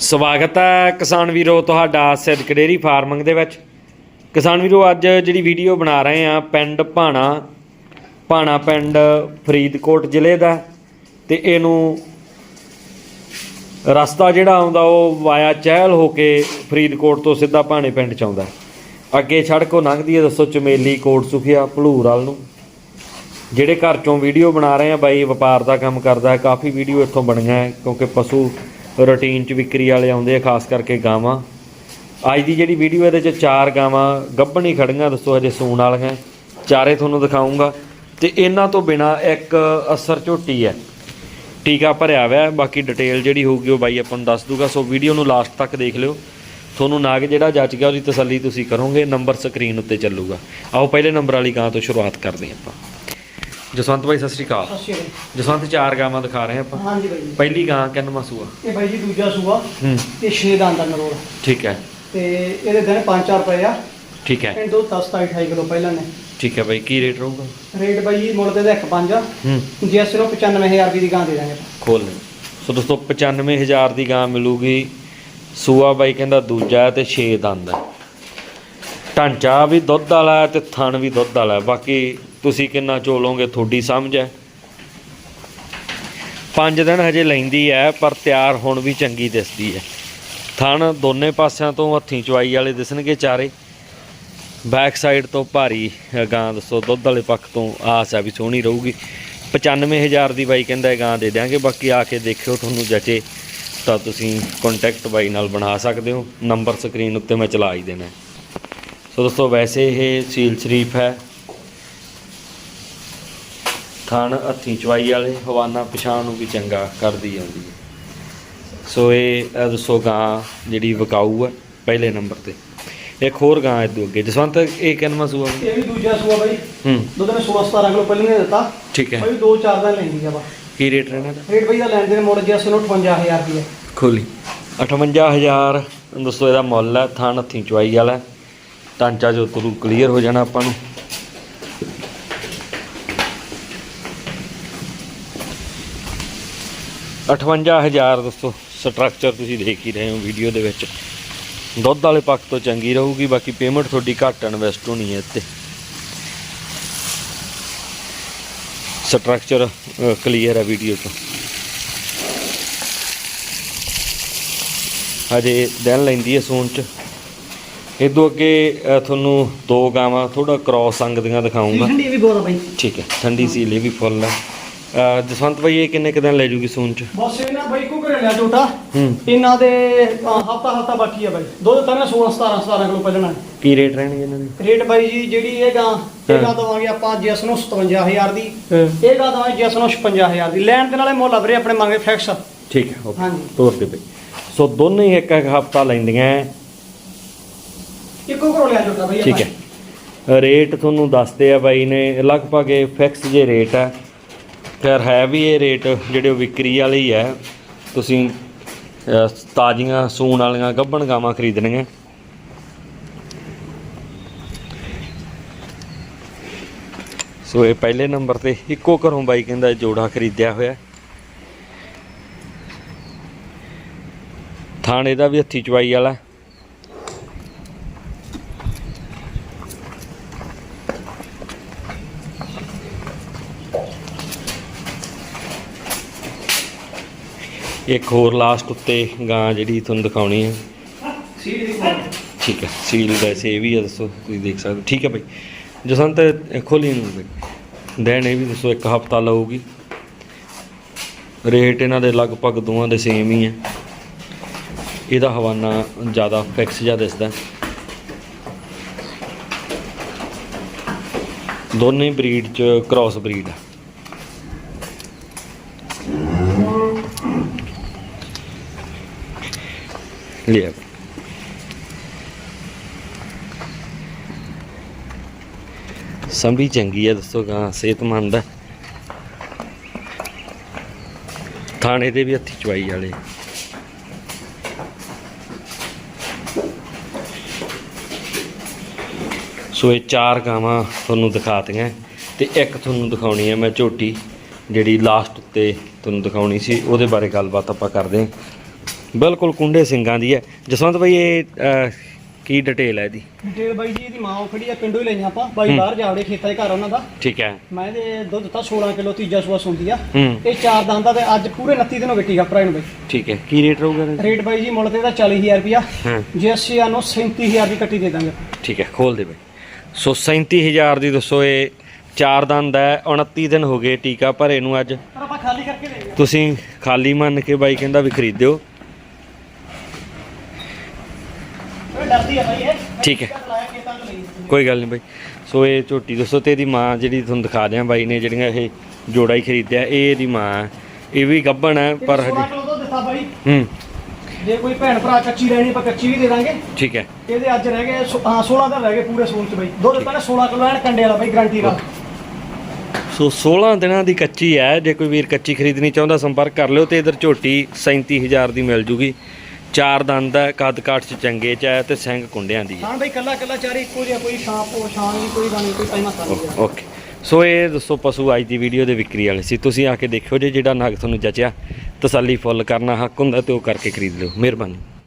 ਸਵਾਗਤ ਹੈ ਕਿਸਾਨ ਵੀਰੋ ਤੁਹਾਡਾ ਸਿੱਧਕ ਡੇਅਰੀ ਫਾਰਮਿੰਗ ਦੇ ਵਿੱਚ। ਕਿਸਾਨ ਵੀਰੋ, ਅੱਜ ਜਿਹੜੀ ਵੀਡੀਓ ਬਣਾ ਰਹੇ ਆ ਪਿੰਡ ਭਾਣਾ ਭਾਣਾ ਪਿੰਡ ਫਰੀਦਕੋਟ ਜ਼ਿਲ੍ਹੇ ਦਾ। ਤੇ ਇਹਨੂੰ ਰਸਤਾ ਜਿਹੜਾ ਆਉਂਦਾ, ਉਹ ਵਾਇਆ ਚਹਿਲ ਹੋ ਕੇ ਫਰੀਦਕੋਟ ਤੋਂ ਸਿੱਧਾ ਭਾਣੇ ਪਿੰਡ ਚ ਆਉਂਦਾ। ਅੱਗੇ ਸੜਕ ਉਹ ਲੰਘਦੀ ਹੈ, ਦੱਸੋ ਚਮੇਲੀ ਕੋਟ ਸੁਖਿਆ ਭਲੂਰ ਵਾਲ ਨੂੰ। ਜਿਹੜੇ ਘਰ ਚੋਂ ਵੀਡੀਓ ਬਣਾ ਰਹੇ ਆ ਬਾਈ ਵਪਾਰ ਦਾ ਕੰਮ ਕਰਦਾ ਕਾਫੀ ਵੀਡੀਓ ਇੱਥੋਂ ਬਣੀਆਂ ਹੈ, ਕਿਉਂਕਿ ਪਸ਼ੂ ਰੂਟੀਨ ਚ ਵਿਕਰੀ ਵਾਲੇ ਆਉਂਦੇ ਆ, ਖਾਸ ਕਰਕੇ ਗਾਵਾਂ। ਅੱਜ ਦੀ ਜਿਹੜੀ ਵੀਡੀਓ ਇਹਦੇ ਚ ਚਾਰ ਗਾਵਾਂ ਗੱਭਣੀ ਖੜੀਆਂ, ਦੱਸੋ ਹਜੇ ਸੂਣ ਵਾਲੀਆਂ। ਚਾਰੇ ਤੁਹਾਨੂੰ ਦਿਖਾਉਂਗਾ। ਤੇ ਇਹਨਾਂ ਤੋਂ ਬਿਨਾ ਇੱਕ ਅਸਰ ਝੋਟੀ ਹੈ। ਟੀਕਾ ਭਰਿਆ ਹੋਇਆ ਬਾਕੀ ਡਿਟੇਲ ਜਿਹੜੀ ਹੋਊਗੀ ਉਹ ਬਾਈ ਆਪਾਂ ਨੂੰ ਦੱਸ ਦੂਗਾ। ਸੋ ਵੀਡੀਓ ਨੂੰ ਲਾਸਟ ਤੱਕ ਦੇਖ ਲਿਓ। ਤੁਹਾਨੂੰ ਨਾਗ ਜਿਹੜਾ ਜੱਜ ਗਿਆ, ਉਹਦੀ ਤਸੱਲੀ ਤੁਸੀਂ ਕਰੋਗੇ। ਨੰਬਰ ਸਕਰੀਨ ਉੱਤੇ ਚੱਲੂਗਾ। ਆਓ, ਪਹਿਲੇ ਨੰਬਰ ਵਾਲੀ ਗਾਂ ਤੋਂ ਸ਼ੁਰੂਆਤ ਕਰਦੇ ਹਾਂ ਆਪਾਂ। ਜਸਵੰਤ ਭਾਈ ਸਤਿ ਸ਼੍ਰੀ ਅਕਾਲ। ਜੀ ਜਸਵੰਤ ਚਾਰ ਗਾਵਾਂ ਦਿਖਾ ਰਹੇ ਆਪਾਂ। ਹਾਂਜੀ ਬਾਈ ਜੀ। ਪਹਿਲੀ ਗਾਂ ਕਿੰਨਵਾਂ ਸੂਆ? ਇਹ ਬਾਈ ਜੀ ਦੂਜਾ ਸੂਆ। ਹੂੰ। ਤੇ 6 ਦਾ ਨਰੋਲ। ਠੀਕ ਹੈ। ਤੇ ਇਹਦੇ ਦਿਨ 5-4 ਪਏ ਆ। ਠੀਕ ਹੈ। ਇਹ ਦੋ 10 28 ਕਿਲੋ ਪਹਿਲਾਂ ਨੇ। ਠੀਕ ਹੈ ਬਾਈ ਕੀ ਰੇਟ ਰਹੂਗਾ? ਰੇਟ ਬਾਈ ਜੀ ਮੁੱਲ ਤੇ ਦਾ 1.5 ਆ। ਹੂੰ। ਜਿਸ ਨੂੰ 95000 ਰੁਪਏ ਦੀ ਗਾਂ ਦੇ ਦਾਂਗੇ ਖੋਲ ਲੈ ਸੋ ਦੋਸਤੋ 95000 ਦੀ ਗਾਂ ਮਿਲੂਗੀ। ਸੂਆ ਬਾਈ ਕਹਿੰਦਾ ਦੂਜਾ ਤੇ 6 ਦੰਦ ਢਾਂਚਾ ਵੀ ਦੁੱਧ ਵਾਲਾ ਤੇ ਥਣ ਵੀ ਦੁੱਧ ਵਾਲਾ ਬਾਕੀ ਤੁਸੀਂ ਕਿੰਨਾ ਚੋਲੋਗੇ ਤੁਹਾਡੀ ਸਮਝ ਹੈ। ਪੰਜ ਦਿਨ ਹਜੇ ਲੈਂਦੀ ਹੈ ਪਰ ਤਿਆਰ ਹੁਣ ਵੀ ਚੰਗੀ ਦਿਸਦੀ ਹੈ। ਥਣ ਦੋਨੇ ਪਾਸਿਆਂ ਤੋਂ ਹੱਥੀਂ ਚਵਾਈ ਵਾਲੇ ਦਿਸਣਗੇ ਚਾਰੇ। ਬੈਕ ਸਾਈਡ ਤੋਂ ਭਾਰੀ ਅ, ਗਾਂ ਦੱਸੋ ਦੁੱਧ ਵਾਲੇ ਪੱਖ ਤੋਂ ਆਸ ਆ ਵੀ ਸੋਹਣੀ ਰਹੂਗੀ। 95000 ਦੀ ਬਾਈ ਕਹਿੰਦਾ ਗਾਂ ਦੇ ਦਿਆਂਗੇ ਬਾਕੀ ਆ ਕੇ ਦੇਖਿਓ ਤੁਹਾਨੂੰ ਜਚੇ ਤਾਂ ਤੁਸੀਂ ਕੰਟੈਕਟ ਬਾਈ ਨਾਲ ਬਣਾ ਸਕਦੇ ਹੋ। ਨੰਬਰ ਸਕਰੀਨ ਉੱਤੇ ਮੈਂ ਚਲਾ ਹੀ ਦੇਣਾ ਸੋ ਦੋਸਤੋ ਵੈਸੇ ਇਹ ਸੀਲ ਸ਼ਰੀਫ ਹੈ। ਥਣ ਹੱਥੀਂ ਚਵਾਈ ਵਾਲੇ ਹਵਾਨਾ ਪਛਾਣ ਨੂੰ ਵੀ ਚੰਗਾ ਕਰਦੀ ਆਉਂਦੀ ਹੈ। ਸੋ ਇਹ ਦੱਸੋ ਗਾਂ ਜਿਹੜੀ ਵਿਕਾਊ ਹੈ ਪਹਿਲੇ ਨੰਬਰ ਤੇ। ਇੱਕ ਹੋਰ ਗਾਂ ਇਦੋਂ ਅੱਗੇ। ਜਸਵੰਤ ਇਹ ਕਿੰਨਵਾਂ ਸੂਆ ਇਹ ਵੀ ਦੂਜਾ ਸੂਆ ਬਾਈ। ਹੂੰ। ਦੁੱਧ ਨੇ 16 17 ਕਿਲੋ ਪਹਿਲਾਂ ਨੇ ਦਿੱਤਾ। ਠੀਕ ਹੈ। ਬਾਈ 2-4 ਦਿਨ ਲੈਂਦੀ ਆ ਬਾ ਕੀ ਰੇਟ ਰਹਿਣਾ ਦਾ ਰੇਟ ਬਾਈ ਦਾ ਲੈਣ ਦੇ ਮੁੱਲ ਜਿਸ ਨੂੰ 58000 ਰੁਪਏ ਖੋਲੀ। 58000 ਦੋਸਤੋ ਇਹਦਾ ਮੁੱਲ ਹੈ ਥਣ ਹੱਥੀਂ ਚਵਾਈ ਵਾਲਾ ਹੈ। ਟਾਂਚਾ ਜੋ ਤਰੂ ਕਲੀਅਰ ਹੋ ਜਾਣਾ ਆਪਾਂ ਨੂੰ। ਅਠਵੰਜਾ ਹਜ਼ਾਰ ਦੋਸਤੋ ਸਟਰਕਚਰ ਤੁਸੀਂ ਦੇਖ ਹੀ ਰਹੇ ਹੋ ਵੀਡੀਓ ਦੇ ਵਿੱਚ। ਦੁੱਧ ਵਾਲੇ ਪੱਖ ਤੋਂ ਚੰਗੀ ਰਹੂਗੀ ਬਾਕੀ ਪੇਮੈਂਟ ਤੁਹਾਡੀ ਘੱਟ ਇਨਵੈਸਟ ਹੋਣੀ ਹੈ ਇੱਥੇ। ਸਟਰਕਚਰ ਕਲੀਅਰ ਹੈ ਵੀਡੀਓ ਤੋਂ। ਹਜੇ ਦਿਨ ਲੈਂਦੀ ਹੈ ਸੂਣ ਚ। ਇਦੋਂ ਅੱਗੇ ਤੁਹਾਨੂੰ ਦੋ ਗਾਵਾਂ ਥੋੜਾ ਕ੍ਰਾਸ ਅੰਗ ਦੀਆਂ ਦਿਖਾਉਂਗਾ। ਠੰਡੀ ਵੀ ਬਹੁਤ ਆ ਬਾਈ। ਠੀਕ ਹੈ ਠੰਡੀ ਸੀਲ ਵੀ ਫੁੱਲ ਹੈ। ਜਸਵੰਤ ਭਾਈ ਇਹ ਕਿੰਨੇ ਕੁ ਦਿਨ ਲੈ ਜੂਗੀ ਸੂਣ ਚ? ਬਸ ਇਹਨਾਂ ਬਾਈ ਕੋ ਘਰੇ ਲਿਆ ਝੋਟਾ ਇਹਨਾਂ ਦੇ ਹਫਤਾ ਹਫਤਾ ਬਾਕੀ ਆ ਬਾਈ। ਦੁੱਧ ਤਾਂ 16 17 17 ਕਿਲੋ ਪਹਿਲਾਂ। ਨੇ ਕੀ ਰੇਟ ਰਹਿਣਗੇ ਇਹਨਾਂ ਦੇ? ਰੇਟ ਬਾਈ ਜੀ ਜਿਹੜੀ ਇਹ ਗਾਂ ਇਹ। ਗਾਂ ਦਵਾਂਗੇ ਆਪਾਂ ਜਿਸ ਨੂੰ 57000 ਦੀ। ਇਹ ਗਾਂ ਦਵਾਂਗੇ ਜਿਸ ਨੂੰ 56000 ਦੀ। ਲੈਣ ਦੇ ਨਾਲੇ ਮੁੱਲ ਆ ਵੀਰੇ ਆਪਣੇ ਮੰਗੇ ਫਿਕਸ ਠੀਕ ਹੈ ਓਕੇ। ਹਾਂਜੀ। ਤੋਰ ਦੇ। ਬਈ ਸੋ ਦੋਨੇ ਹੀ ਇੱਕ ਇੱਕ ਹਫਤਾ ਲੈਂਦੀਆਂ। ਇੱਕੋ ਘਰੋਂ ਲਿਆ ਝੋਟਾ ਬਾਈ ਠੀਕ ਹੈ। ਰੇਟ ਤੁਹਾਨੂੰ ਦੱਸਦੇ ਆ ਬਾਈ ਨੇ ਲਗਭਗ ਇਹ ਫਿਕਸ ਜੇ ਰੇਟ ਹੈ ਖੈਰ, ਹੈ ਵੀ ਇਹ ਰੇਟ ਜਿਹੜੇ ਉਹ ਵਿਕਰੀ ਵਾਲੇ ਹੀ। ਹੈ ਤੁਸੀਂ ਤਾਜ਼ੀਆਂ ਸੂਣ ਵਾਲੀਆਂ ਗੱਭਣ ਗਾਵਾਂ ਖਰੀਦਣੀਆਂ। ਸੋ ਇਹ ਪਹਿਲੇ ਨੰਬਰ ਤੇ ਇੱਕੋ ਘਰੋਂ ਬਾਈ ਕਹਿੰਦਾ ਜੋੜਾ ਖਰੀਦਿਆ ਹੋਇਆ। ਥਾਣੇ ਦਾ ਵੀ ਹੱਥੀ ਚਵਾਈ ਵਾਲਾ। ਇੱਕ ਹੋਰ ਲਾਸਟ ਉੱਤੇ ਗਾਂ ਜਿਹੜੀ ਤੁਹਾਨੂੰ ਦਿਖਾਉਣੀ ਹੈ। ਠੀਕ ਹੈ ਸੀਲ ਵੈਸੇ ਇਹ ਵੀ ਹੈ, ਦੱਸੋ, ਤੁਸੀਂ ਦੇਖ ਸਕਦੇ ਹੋ। ਠੀਕ ਹੈ ਭਾਈ ਜਸੰਤ ਇਹ ਖੋਲੀ ਨੂੰ ਦੇਣ ਇਹ ਵੀ ਦੱਸੋ, ਇੱਕ ਹਫਤਾ ਲਊਗੀ। ਰੇਟ ਇਹਨਾਂ ਦੇ ਲਗਭਗ ਦੋਵਾਂ ਦੇ ਸੇਮ ਹੀ ਹੈ। ਇਹਦਾ ਹਵਾਨਾ ਜ਼ਿਆਦਾ ਫਿਕਸ ਜਿਹਾ ਦਿਸਦਾ ਦੋਨੇ ਬਰੀਡ ਚ ਕ੍ਰਾਸ ਬਰੀਡ ਹੈ। ਲਿਆ ਸੰਭੀ ਚੰਗੀ ਹੈ ਦੱਸੋ ਗਾਂ, ਸਿਹਤਮੰਦ ਹੈ ਥਾਣੇ ਦੇ ਵੀ ਹੱਥੀ ਚਵਾਈ ਵਾਲੇ। ਸੋ ਇਹ ਚਾਰ ਗਾਵਾਂ ਤੁਹਾਨੂੰ ਦਿਖਾਤੀਆਂ, ਤੇ ਇੱਕ ਤੁਹਾਨੂੰ ਦਿਖਾਉਣੀ ਹੈ ਮੈਂ ਝੋਟੀ, ਜਿਹੜੀ ਲਾਸਟ ਉੱਤੇ ਤੁਹਾਨੂੰ ਦਿਖਾਉਣੀ ਸੀ, ਉਹਦੇ ਬਾਰੇ ਗੱਲਬਾਤ ਆਪਾਂ ਕਰਦੇ ਹਾਂ ਬਿਲਕੁਲ ਕੁੰਡੇ ਸਿੰਘਾਂ ਦੀ ਹੈ। ਜਸਵੰਤ ਭਾਈ ਇਹ ਅਹ, ਕੀ ਡਿਟੇਲ ਹੈ ਇਹਦੀ? ਡਿਟੇਲ ਬਾਈ ਜੀ ਇਹਦੀ ਮਾਂ ਉਹ ਖੜੀ ਆ ਪਿੰਡੋਂ ਹੀ ਲਈਆਂ ਆਪਾਂ। ਬਾਈ ਬਾਹਰ ਜਾਵੜੇ ਖੇਤਾਂ 'ਚ ਘਰ ਉਹਨਾਂ ਦਾ। ਠੀਕ ਹੈ। ਮੈਂ ਇਹਦੇ ਦੁੱਧ ਦਿੱਤਾ 16 ਕਿਲੋ ਤੀਜਾ ਸੂਆ ਸੁੰਦੀ ਆ। ਹੂੰ। ਇਹ ਚਾਰ ਦੰਦਾਂ ਤੇ ਅੱਜ ਪੂਰੇ 29 ਦਿਨ ਹੋ ਗਏ ਟੀਕਾ ਨੂੰ ਬਾਈ। ਠੀਕ ਹੈ। ਕੀ ਰੇਟ ਰਹੂਗਾ ਇਹਦਾ? ਰੇਟ ਬਾਈ ਜੀ ਮੁੱਲ ਤੇ ਇਹਦਾ 40000 ਰੁਪਿਆ ਹਾਂ। ਜੇ ਅਸੀਂ ਆਨੂੰ 37000 ਦੀ ਕੱਟੀ ਦੇ ਦਾਂਗੇ। ਠੀਕ ਹੈ ਖੋਲ ਦੇ ਬਈ। ਸੋ 37000 ਦੀ ਦੱਸੋ ਇਹ ਚਾਰ ਦੰਦ ਹੈ 29 ਦਿਨ ਹੋ ਗਏ ਟੀਕਾ ਭਰੇ ਨੂੰ ਅੱਜ। ਪਰ ਆਪਾਂ ਖਾਲੀ ਕਰਕੇ ਦੇਂਗੇ ਤੁਸੀਂ ਖਾਲੀ ਮੰਨ ਕੇ ਬਾਈ ਕਹਿੰਦਾ ਵੀ ਖਰੀਦਿਓ ਇਹ ਡਰਦੀ ਆ ਬਾਈ ਇਹ ਠੀਕ ਹੈ। ਕੋਈ ਗੱਲ ਨਹੀਂ ਬਾਈ। ਸੋ ਇਹ ਝੋਟੀ ਦੱਸੋ ਤੇ ਇਹਦੀ ਮਾਂ ਜਿਹੜੀ ਤੁਹਾਨੂੰ ਦਿਖਾ ਦਿਆਂ ਬਾਈ ਨੇ ਜਿਹੜੀਆਂ ਇਹ ਜੋੜਾ ਹੀ ਖਰੀਦਿਆ ਇਹ ਇਹਦੀ ਮਾਂ। ਇਹ ਵੀ ਗੱਭਣ ਹੈ ਪਰ ਹਜੇ ਹੂੰ। ਜੇ ਕੋਈ ਭੈਣ ਭਰਾ ਕੱਚੀ ਲੈਣੀ ਆਪਾਂ ਕੱਚੀ ਵੀ ਦੇ ਦਾਂਗੇ। ਠੀਕ ਹੈ। ਇਹਦੇ ਅੱਜ ਰਹਿ ਗਏ ਸੋ- ਹਾਂ 16 ਦਿਨ ਰਹਿ ਗਏ ਪੂਰੇ ਸੂਲ 'ਚ ਬਾਈ। ਦੁੱਧ ਪਹਿਲਾਂ 16 ਕਿਲੋ ਐਨ ਕੰਡੇ ਵਾਲਾ ਬਾਈ ਗਾਰੰਟੀ ਨਾਲ। ਸੋ 16 ਦਿਨਾਂ ਦੀ ਕੱਚੀ ਹੈ। ਜੇ ਕੋਈ ਵੀਰ ਕੱਚੀ ਖਰੀਦਣੀ ਚਾਹੁੰਦਾ ਸੰਪਰਕ ਕਰ ਲਿਓ ਤੇ ਇਧਰ ਝੋਟੀ 37000 ਦੀ ਮਿਲ ਜੂਗੀ। ਚਾਰ ਦੰਦ ਹੈ ਕੱਦ ਕਾਠ ਚ ਚੰਗੇ ਚ ਹੈ ਤੇ ਸਿੰਘ ਕੁੰਡਿਆਂ ਦੀ ਹੈ। ਹਾਂ ਬਾਈ ਕੱਲਾ ਕੱਲਾ ਚਾਰੇ ਇੱਕੋ ਜਿਹਾ ਕੋਈ ਸ਼ਾਮ ਪੋ ਸ਼ਾਮ ਨਹੀਂ ਕੋਈ ਗਾਣੀ ਕੋਈ ਟਾਈਮ ਹੱਥ ਨਹੀਂ ਓ- ਓਕੇ। ਸੋ ਇਹ ਦੱਸੋ ਪਸ਼ੂ ਅੱਜ ਦੀ ਵੀਡੀਓ ਦੇ ਵਿਕਰੀ ਵਾਲੇ ਸੀ। ਤੁਸੀਂ ਆ ਕੇ ਦੇਖਿਓ ਜੇ ਜਿਹੜਾ ਨਗ ਤੁਹਾਨੂੰ ਜਚਿਆ ਤਸੱਲੀ ਫੁੱਲ ਕਰਨਾ ਹੱਕ ਹੁੰਦਾ ਤੇ ਉਹ ਕਰਕੇ ਖਰੀਦ ਲਿਓ। ਮਿਹਰਬਾਨੀ।